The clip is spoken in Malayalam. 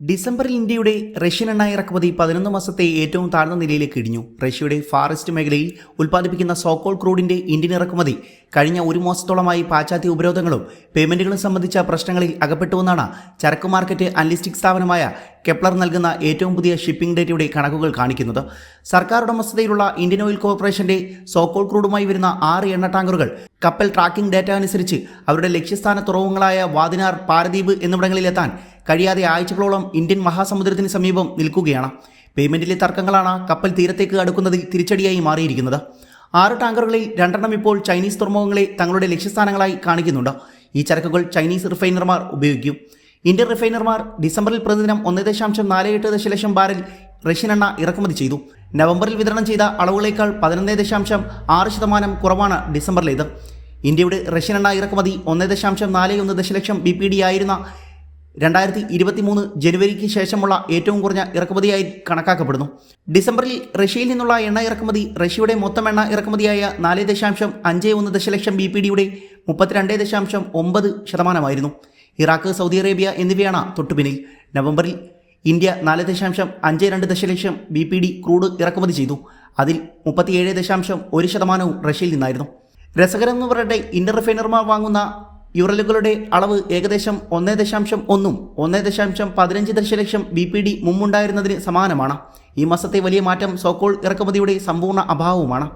ഡിസംബറിൽ ഇന്ത്യയുടെ റഷ്യൻ എണ്ണ ഇറക്കുമതി പതിനൊന്ന് മാസത്തെ ഏറ്റവും താഴ്ന്ന നിലയിലേക്ക് ഇടിഞ്ഞു. റഷ്യയുടെ ഫാറസ്റ്റ് മേഖലയിൽ ഉൽപ്പാദിപ്പിക്കുന്ന സോക്കോൾ ക്രൂഡിന്റെ ഇന്ത്യൻ ഇറക്കുമതി കഴിഞ്ഞ ഒരു മാസത്തോളമായി പാശ്ചാത്യ ഉപരോധങ്ങളും പേയ്മെന്റുകളും സംബന്ധിച്ച പ്രശ്നങ്ങളിൽ അകപ്പെട്ടുവെന്നാണ് ചരക്ക് മാർക്കറ്റ് അനലിസ്റ്റിക് സ്ഥാപനമായ കെപ്ലർ നൽകുന്ന ഏറ്റവും പുതിയ ഷിപ്പിംഗ് ഡേറ്റയുടെ കണക്കുകൾ കാണിക്കുന്നത്. സർക്കാർ ഉടമസ്ഥതയിലുള്ള ഇന്ത്യൻ ഓയിൽ കോർപ്പറേഷന്റെ സോക്കോൾ ക്രൂഡുമായി വരുന്ന ആറ് എണ്ണ ടാങ്കറുകൾ കപ്പൽ ട്രാക്കിംഗ് ഡാറ്റ അനുസരിച്ച് അവരുടെ ലക്ഷ്യസ്ഥാന തുറവുകളായ വാദിനാർ പാരദ്വീപ് എന്നിവിടങ്ങളിലെത്താൻ കഴിയാതെ ആഴ്ചകളോളം ഇന്ത്യൻ മഹാസമുദ്രത്തിന് സമീപം നിൽക്കുകയാണ്. പേയ്മെന്റിലെ തർക്കങ്ങളാണ് കപ്പൽ തീരത്തേക്ക് അടുക്കുന്നതിൽ തിരിച്ചടിയായി മാറിയിരിക്കുന്നത്. ആറ് ടാങ്കറുകളിൽ രണ്ടെണ്ണം ഇപ്പോൾ ചൈനീസ് തുറമുഖങ്ങളെ തങ്ങളുടെ ലക്ഷ്യസ്ഥാനങ്ങളായി കാണിക്കുന്നുണ്ട്. ഈ ചരക്കുകൾ ചൈനീസ് റിഫൈനർമാർ ഉപയോഗിക്കും. ഇന്ത്യൻ റിഫൈനർമാർ ഡിസംബറിൽ പ്രതിദിനം ഒന്ന് ദശാംശം നാല് എട്ട് ദശലക്ഷം ബാരൽ റഷ്യൻ എണ്ണ ഇറക്കുമതി ചെയ്തു. നവംബറിൽ വിതരണം ചെയ്ത അളവുകളേക്കാൾ പതിനൊന്ന് ദശാംശം ആറ് ശതമാനം കുറവാണ് ഡിസംബറിലേത്. ഇന്ത്യയുടെ റഷ്യൻ എണ്ണ ഇറക്കുമതി ഒന്ന് ദശാംശം നാല് ഒന്ന് ദശലക്ഷം ബി പി ഡി ആയിരുന്ന രണ്ടായിരത്തി ഇരുപത്തി മൂന്ന് ജനുവരിക്ക് ശേഷമുള്ള ഏറ്റവും കുറഞ്ഞ ഇറക്കുമതിയായി കണക്കാക്കപ്പെടുന്നു. ഡിസംബറിൽ റഷ്യയിൽ നിന്നുള്ള എണ്ണ ഇറക്കുമതി റഷ്യയുടെ മൊത്തം എണ്ണ ഇറക്കുമതിയായ നാല് ദശാംശം അഞ്ച് ഒന്ന് ദശലക്ഷം ബി പി ഡിയുടെ മുപ്പത്തിരണ്ട് ദശാംശം ഒമ്പത് ശതമാനമായിരുന്നു. ഇറാഖ് സൗദി അറേബ്യ എന്നിവയാണ് തൊട്ടുപിന്നിൽ. നവംബറിൽ ഇന്ത്യ നാല് ദശാംശം അഞ്ച് രണ്ട് ദശലക്ഷം ബി പി ഡി ക്രൂഡ് ഇറക്കുമതി ചെയ്തു. അതിൽ മുപ്പത്തിയേഴ് ദശാംശം ഒരു ശതമാനവും റഷ്യയിൽ നിന്നായിരുന്നു. രസകരം എന്ന് പറയട്ടെ വാങ്ങുന്ന യുറലുകളുടെ അളവ് ഏകദേശം ഒന്നേ ദശാംശം ഒന്നും ഒന്നേ ദശാംശം പതിനഞ്ച് ദശലക്ഷം ബി പി ഡി മുമ്പുണ്ടായിരുന്നതിന് സമാനമാണ്. ഈ മാസത്തെ വലിയ മാറ്റം സോക്കോൾ ഇറക്കുമതിയുടെ സമ്പൂർണ അഭാവവുമാണ്.